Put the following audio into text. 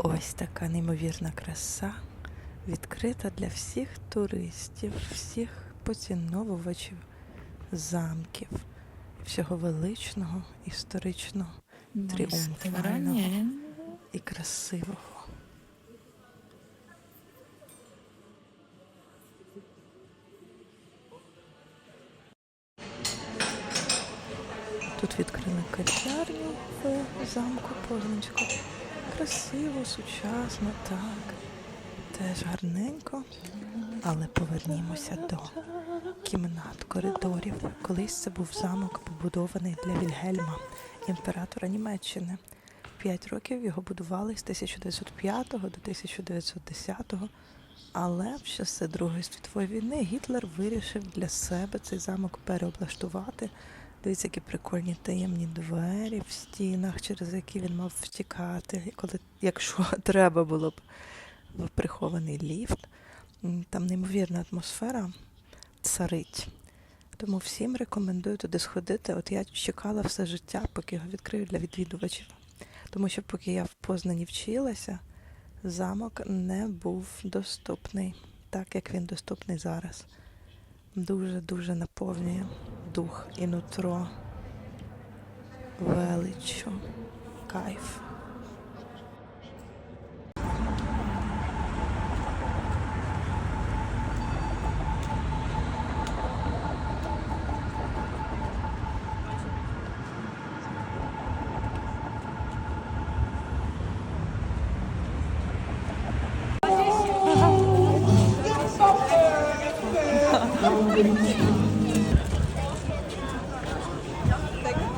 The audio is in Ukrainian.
Ось така неймовірна краса, відкрита для всіх туристів, всіх поціновувачів замків, всього величного, історичного, тріумфального і красивого. Тут відкрили кав'ярню в замку Позначку. Красиво, сучасно, так. Теж гарненько. Але повернімося до кімнат, коридорів. Колись це був замок, побудований для Вільгельма, імператора Німеччини. П'ять років його будували з 1905 до 1910, але в часи Другої світової війни Гітлер вирішив для себе цей замок переоблаштувати. Дивіться, які прикольні таємні двері в стінах, через які він мав втікати, коли, якщо треба було б в прихований ліфт. Там неймовірна атмосфера царить. Тому всім рекомендую туди сходити. От я чекала все життя, поки його відкриють для відвідувачів. Тому що поки я в Познані вчилася, замок не був доступний, так як він доступний зараз. Дуже-дуже наповнює дух і нутро величу, кайф.